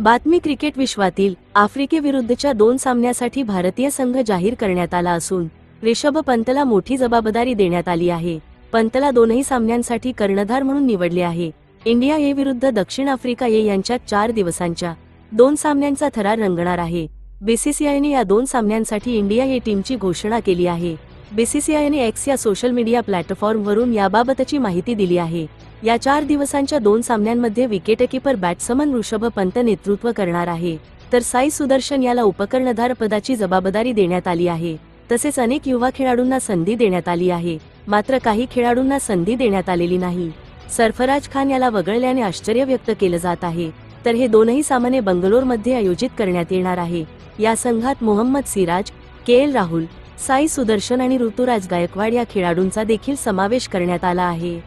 बातमी क्रिकेट विश्वातील आफ्रिकेविरुद्धच्या दोन सामन्यासाठी भारतीय संघ जाहीर करण्यात आला असून रिषभ पंतला मोठी जबाबदारी देण्यात आली आहे. पंतला दोनही सामन्यांसाठी कर्णधार म्हणून निवडले आहे. इंडिया ए विरुद्ध दक्षिण आफ्रिका ए यांच्या चार दिवसांच्या दोन सामन्यांचा थरार रंगणार आहे. बीसीसीआयने या दोन सामन्यांसाठी इंडिया ए टीमची घोषणा केली आहे. बीसीसीआयने एक्स या सोशल मीडिया प्लॅटफॉर्मवरून याबाबतची माहिती दिली आहे. या चार दिवसांच्या दोन सामन्यांमध्ये विकेटकीपर बॅट्समन ऋषभ पंत नेतृत्व करणार आहे. तर साई सुदर्शन याला उपकर्णधार पदाची जबाबदारी देण्यात आली आहे. तसेच अनेक युवा खेळाडूंना संधी देण्यात आली आहे. मात्र काही खेळाडूंना संधी देण्यात आलेली नाही. सरफराज खान याला वगळल्याने आश्चर्य व्यक्त केलं जात आहे. तर हे दोनही सामने बंगलोरमध्ये आयोजित करण्यात येणार आहे. या संघात मोहम्मद सिराज के एल राहुल साई सुदर्शन आणि ऋतुराज गायकवाड या खेळाडूंचा देखील समावेश करण्यात आला आहे.